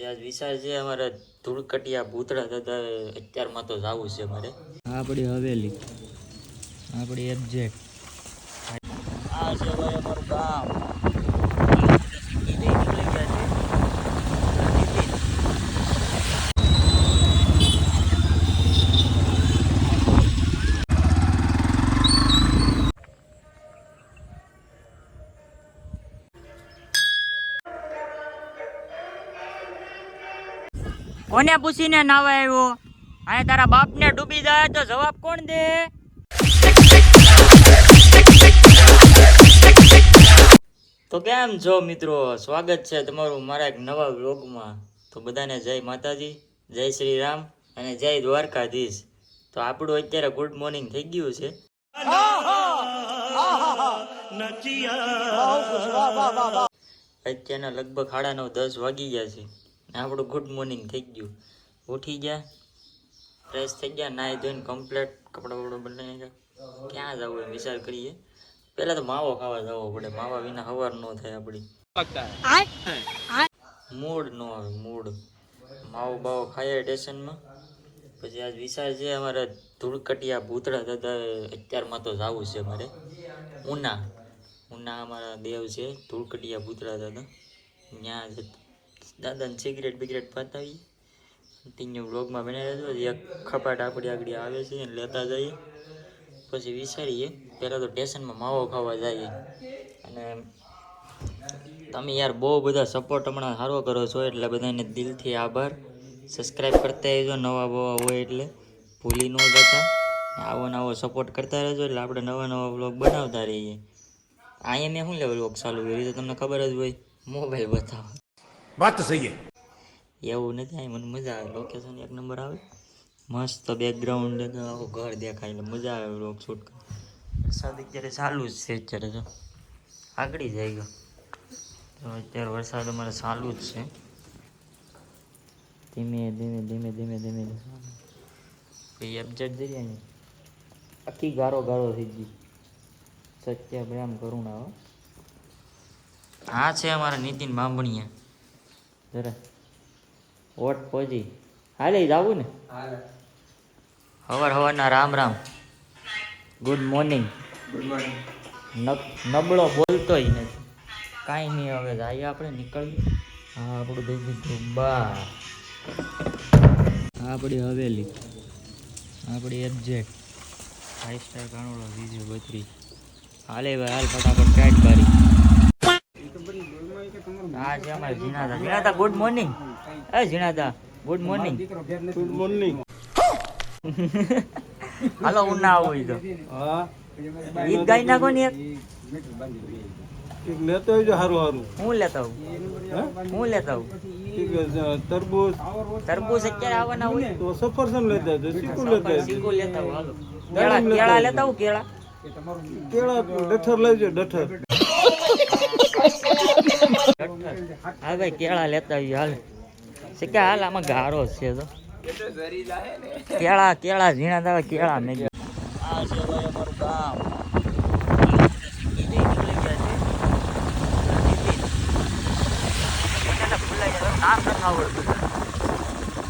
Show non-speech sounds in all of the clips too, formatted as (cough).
પછી આજ વિચાર છે અમારે ધૂળકટિયા ભૂતળા થતા અત્યારમાં તો જવું છે મારે આપણી હવેલી. આપણી એબ્જેક્ટ આ છે ભાઈ અમારું ગામ. કોને પૂછીને નાવા આવ્યો? અહીંયા તારા બાપને ડૂબી જાય તો જવાબ કોણ દે? તો કેમ છો મિત્રો? સ્વાગત છે તમારું મારા એક નવા વ્લોગમાં. તો બધાને જય માતાજી, જય શ્રી રામ અને જય દ્વારકાધીશ. તો આપણું અત્યારે ગુડ મોર્નિંગ થઈ ગયું છે. અત્યારના લગભગ સાડા નવ, દસ વાગી ગયા છે. આપણું ગુડ મોર્નિંગ થઈ ગયું. ઉઠી ગયા ફ્રેશ થઈ ગયા નાહી ધોઈને કમ્પ્લેટ કપડાં બપડા બદલાઈ ક્યાં જવું એમ વિચાર કરીએ. પહેલાં તો માવો ખાવા જવો પડે. માવા વિના હવાર ન થાય આપણી. મૂડ ન આવે, મૂડ. માવો બાવો ખાઈએ સ્ટેશનમાં. પછી આજ વિચાર છે અમારે ધૂળકટિયા ભૂતળા થતા અત્યારમાં તો જવું છે મારે ઉના. ઉના અમારા દેવ છે, ધૂળકટિયા ભૂતળા દાદા. ત્યાં દાદાને સિગરેટ બિગરેટ પતાવી. તીન્ય બ્લોગમાં બનાવી રહેજો એક ખપાટ આપણી આગળ આવે છે અને લેતા જઈએ. પછી વિચારીએ, પહેલાં તો સ્ટેશનમાં માવો ખાવા જઈએ. અને તમે યાર બહુ બધા સપોર્ટ હમણાં સારો કરો છો, એટલે બધાને દિલથી આભાર. સબસ્ક્રાઈબ કરતા રહેજો, નવા બવા હોય એટલે. ભૂલી ન જતા. આવો નવો સપોર્ટ કરતા રહેજો, એટલે આપણે નવા નવા બ્લોગ બનાવતા રહીએ. અહીંયા મેં શું લેવલ બ્લોગ ચાલુ કર્યું તો તમને ખબર જ હોય. મોબાઈલ બતાવો. વાત સહી એવું નથી આવી મને મજા આવે. લોકેશન એક નંબર આવે. મસ્ત બેકગ્રાઉન્ડ આખું ઘર દેખાય એટલે મજા આવે વ્લોગ શૂટ વરસાદ અત્યારે ચાલુ જ છે અત્યારે તો. આગળી જાય ગયો તો અત્યારે વરસાદ અમારે ચાલુ જ છે. ધીમે ધીમે ધીમે ધીમે ધીમે. પછી અપજેટ જઈ ને આખી ગારો ગારો થઈ ગઈ. સત્ય બ્રામ કરુણા, હા. છે અમારા નીતિન બાંભણીયા જરા ઓટ પહોંચી હાલે જાવું ને? હવાર હવારના રામ રામ. ગુડ મોર્નિંગ નબળો બોલતોય નથી. કાંઈ નહીં હવે જઈએ આપણે નીકળીએ. હા આપણું દઈ દીધું. બા. આપણી હવેલી. આપણી એક્ઝેક્ટ ફાઈવ સ્ટાર કાણોડો બીજું બત્રીસ. હાલે ભાઈ હાલ ફટાફટ ટાઈટ બારી આ ગુડ મોર્નિંગ એ જીનાદા ગુડ મોર્નિંગ ગુડ મોર્નિંગ હાલો ના આવું તો. ગાઈ નાખો ને એક. લેતો આવજો હારું હારું. હું લેતા આવું? હું? લેતા આવું? તરબૂચ. તરબૂચ અત્યારે આવવાના હોય? તો સફરજન લેતા આવજો લેતા આવજો. લેતા આવું કેળા લેતા આવું કેળા? કેળા ડઠર લેજો ડઠર. હા ભાઈ કેળા લેતા આવીએ હાલ. કે હાલ આમાં ગારો છે તો. કેળા કેળા, ઝીણા દાવા કેળા મેં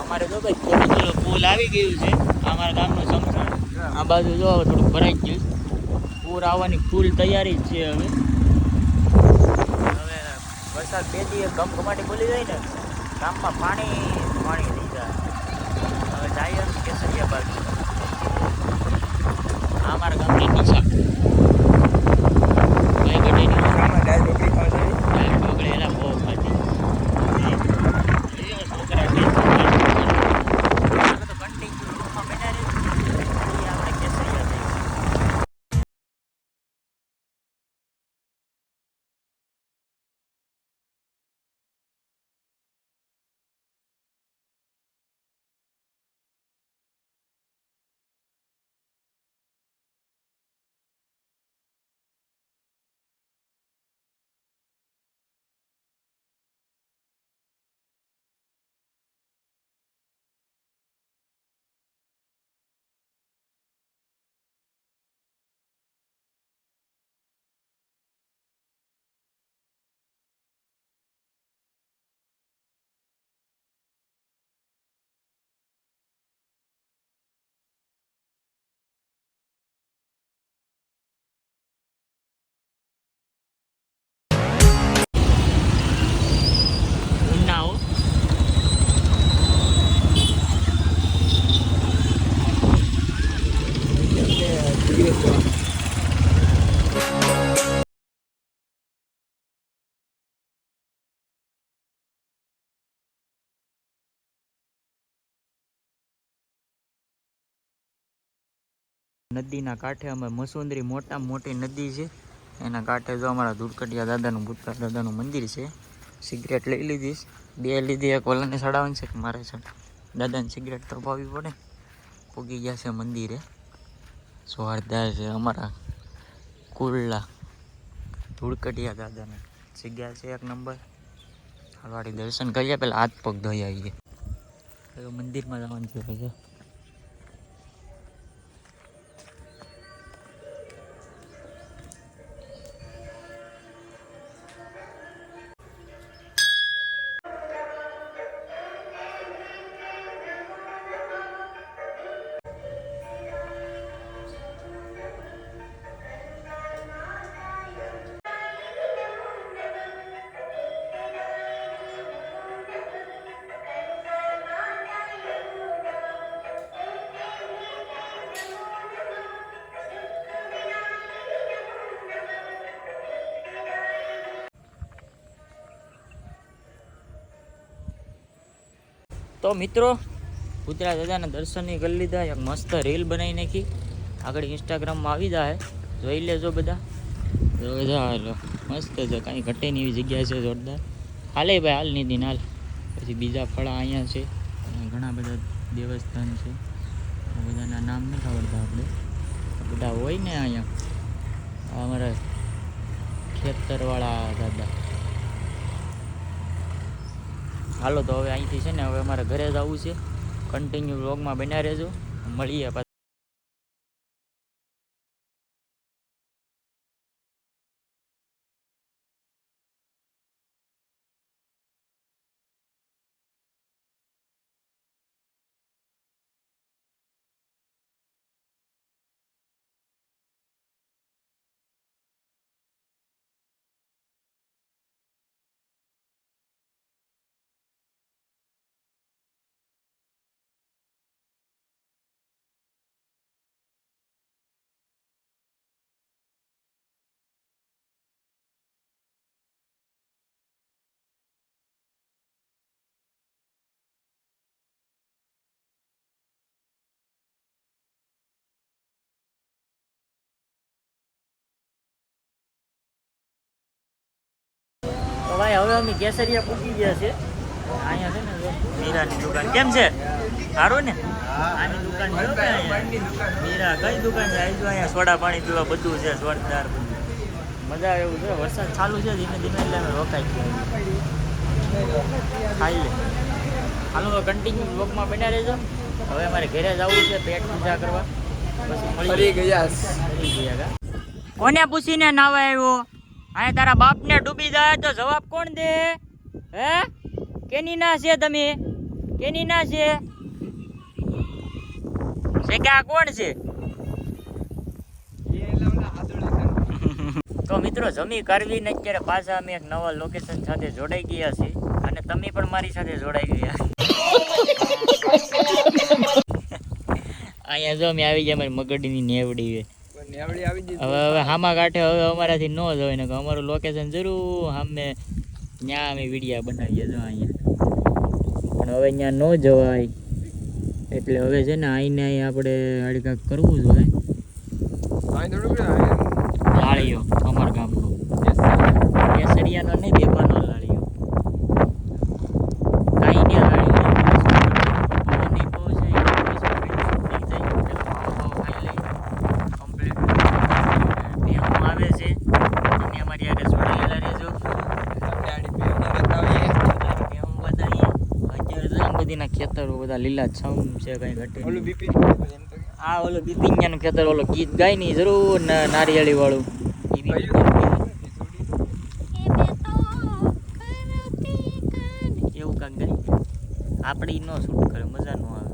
અમારું તો ભાઈ ખેડૂતોનો પુલ આવી ગયું છે. અમારા ગામનું સમસણ આ બાજુ જો થોડુંક ભરાઈ ગયું પૂર આવવાની ફૂલ તૈયારી જ છે હવે. વરસાદ બે દિવસ ગમ ગમાટી બોલી જાય ને, ગામમાં પાણી પાણી થઈ જાય. હવે જાય કેસરિયા બાજુ આ અમારા ગામની દિશા નદીના કાંઠે અમે મસુંદરી મોટામાં મોટી નદી છે. એના કાંઠે જો અમારા ધૂળકટિયા દાદાનું ભૂતકા દાદાનું મંદિર છે. સિગરેટ લઈ લીધી બે લીધી, એક વલણને ચડાવવાની છે કે મારે છે. દાદાને સિગરેટ તો ભાવવી પડે. પૂગી ગયા છે મંદિરે. જોરદાર છે અમારા કુલ્લા ધૂળકટિયા દાદાને. જગ્યા છે એક નંબર. હાલવાડી દર્શન કરીએ પહેલાં હાથ પગ ધોઈ આવીએ. મંદિરમાં જવાનું છે. તો મિત્રો, કુતરા દાદાના દર્શન કરી લીધા, એક મસ્ત રીલ બનાવી નાખી. આગળ ઇન્સ્ટાગ્રામમાં આવી જાય જોઈ લેજો બધા. બધા મસ્ત છે, કાંઈ ઘટે નહીં એવી જગ્યા છે, જોરદાર. હાલે ભાઈ, હાલ નહીં હાલ. પછી બીજા ફળા અહીંયા છે. ઘણા બધા દેવસ્થાન છે. બધાના નામ નથી આવડતા આપણે. બધા હોય ને અહીંયા. અમારા ખેતરવાળા દાદા. હાલો તો હવે અહીંથી છે ને હવે અમારે ઘરે જવું છે. કન્ટિન્યુ વ્લોગમાં બન્યા રહેજો. મળીએ ભાઈ હવે અમે કેસરિયા પૂકી ગયા છે અહીંયા છે ને મીરાની દુકાન. કેમ છે? સારું ને? આની દુકાન છે મીરા કઈ દુકાન છે? આવી અહીંયા સોડા પાણી પીવા બધું છે જોરદાર. બધું મજા આવે એવું છે. વરસાદ ચાલુ છે ધીમે ધીમે એટલે અમે રોકાઈ ગયા. ખાઈ લે. હાલો કન્ટિન્યુ બ્લોગમાં બન્યા રહેજો. હવે અમારે ઘરે જવું છે પેટ પૂજા કરવા. પછી મળી ગયા? કોને પૂછીને નાવા આવ્યો અહીંયા તારા બાપને ડૂબી જાય તો જવાબ કોણ દે? હે? કેની ના છે તમે? કેની ના છે? છે કે આ કોણ છે? તો મિત્રો જમી કરવી ને અત્યારે પાછા અમે એક નવા લોકેશન સાથે જોડાઈ ગયા છીએ. અને તમે પણ મારી સાથે જોડાઈ ગયા. (laughs) અહીંયા જો અમે આવી ગયા મારી મગડીની નેવડી હવે હવે હામા કાંઠે હવે અમારાથી ન જવાય ને અમારું લોકેશન જરૂર સામે ત્યાં અમે વિડીયા બનાવીએ જો અહીંયા. પણ હવે ત્યાં ન જવાય. એટલે હવે છે ને આઈને અહીં આપણે આડી કાંઈક કરવું જોઈએ અમારા ગામનું. કેસરિયાનો નહીં બેબાનો લાળીઓ કાંઈ નહીં લાળીઓ પવનની બહુ છે એ પછી થઈ જાય એટલે ખાવા બાવા ખાઈ લઈ કમ્પ્લીટ ભેહું આવે છે તમે અમારી આગળ જોડાયેલા રહેજો ભેહું બતાવીએ અત્યારે તો આમ બધીના ખેતરો બધા લીલા છમ છે કઈ ઓલું નહીં. આ ઓલો બિપિંગિયાનું ખેતર ઓલો ગીત ગાયની જરૂર ન- નારિયેળી વાળું એવું કાંક ગાય? આપણે ન શૂટ કરે મજા ન આવે.